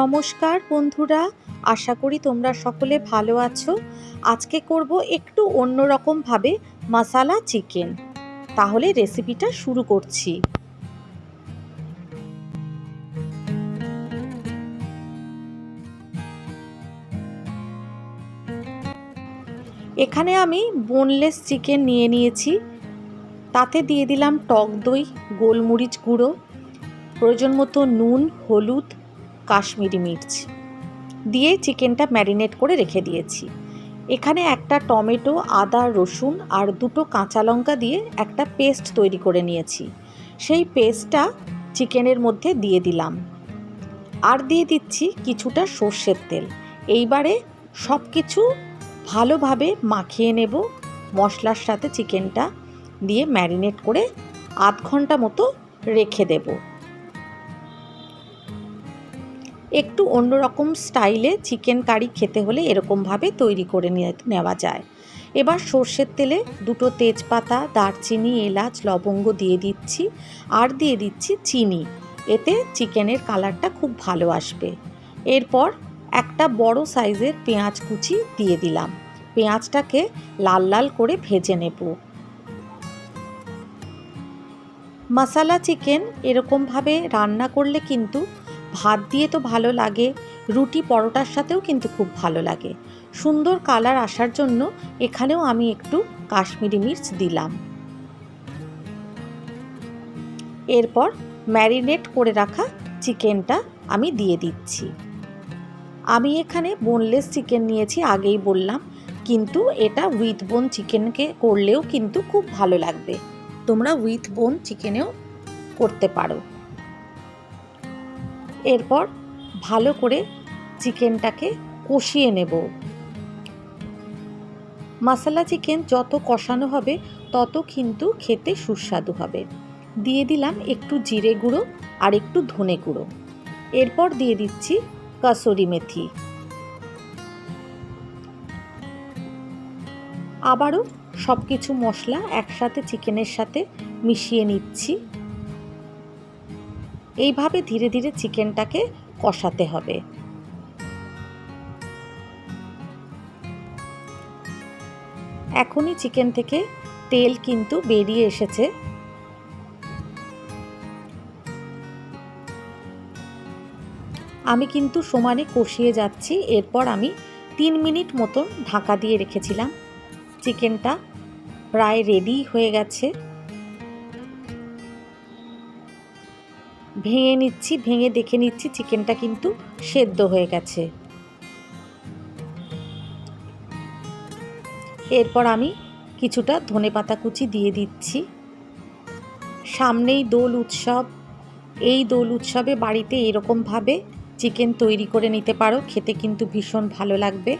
নমস্কার বন্ধুরা, আশা করি তোমরা সকলে ভালো আছো। আজকে করব একটু অন্যরকমভাবে মশালা চিকেন। তাহলে রেসিপিটা শুরু করছি। এখানে আমি বোনলেস চিকেন নিয়ে নিয়েছি। তাতে দিয়ে দিলাম টক দই, গোলমরিচ গুঁড়ো, প্রয়োজন মতো নুন, হলুদ কাশ্মীরি মির্চ। দিয়ে চিকেনটা ম্যারিনেট করে রেখে দিয়েছি। এখানে একটা টমেটো, আদা, রসুন আর দুটো কাঁচা লঙ্কা দিয়ে একটা পেস্ট তৈরি করে নিয়েছি। সেই পেস্টটা চিকেনের মধ্যে দিয়ে দিলাম। আর দিয়ে দিচ্ছি কিছুটা সর্ষের তেল। এইবারে সব কিছু ভালোভাবে মাখিয়ে নেব। মশলার সাথে চিকেনটা দিয়ে ম্যারিনেট করে আধ ঘণ্টা মতো রেখে দেবো। একটু অন্যরকম স্টাইলে চিকেন কারি খেতে হলে এরকমভাবে তৈরি করে নেওয়া যায়। এবার সর্ষের তেলে দুটো তেজপাতা, দারচিনি, এলাচ, লবঙ্গ দিয়ে দিচ্ছি আর দিয়ে দিচ্ছি চিনি। এতে চিকেনের কালারটা খুব ভালো আসবে। এরপর একটা বড় সাইজের পেঁয়াজ কুচি দিয়ে দিলাম। পেঁয়াজটাকে লাল লাল করে ভেজে নেব। মশালা চিকেন এরকমভাবে রান্না করলে কিন্তু ভাত দিয়ে তো ভালো লাগে, রুটি পরোটার সাথেও কিন্তু খুব ভালো লাগে। সুন্দর কালার আসার জন্য এখানেও আমি একটু কাশ্মীরি মির্চ দিলাম। এরপর ম্যারিনেট করে রাখা চিকেনটা আমি দিয়ে দিচ্ছি। আমি এখানে বোনলেস চিকেন নিয়েছি, আগেই বললাম, কিন্তু এটা উইথ বোন চিকেনকে করলেও কিন্তু খুব ভালো লাগবে। তোমরা উইথ বোন চিকেনেও করতে পারো। এরপর ভালো করে চিকেনটাকে কষিয়ে নেব। মশলা চিকেন যত কষানো হবে, তত কিন্তু খেতে সুস্বাদু হবে। দিয়ে দিলাম একটু জিরে গুঁড়ো আর একটু ধনে গুঁড়ো। এরপর দিয়ে দিচ্ছি কাসুরি মেথি। আবারও সব কিছু মশলা একসাথে চিকেনের সাথে মিশিয়ে নিচ্ছি। এইভাবে ধীরে ধীরে চিকেনটাকে কষাতে হবে। এখনই চিকেন থেকে তেল কিন্তু বেরিয়ে এসেছে। আমি কিন্তু সমানে কষিয়ে যাচ্ছি, এরপর আমি তিন মিনিট মতন ঢাকা দিয়ে রেখেছিলাম। চিকেনটা প্রায় রেডি হয়ে গেছে। ভেঙে নিচ্ছি, ভেঙে দেখে নিচ্ছি চিকেনটা কিন্তু সেদ্ধ হয়ে গেছে। এরপর আমি কিছুটা ধনে পাতা কুচি দিয়ে দিচ্ছি। সামনেই দোল উৎসব। এই দোল উৎসবে বাড়িতে এরকমভাবে চিকেন তৈরি করে নিতে পারো, খেতে কিন্তু ভীষণ ভালো লাগবে।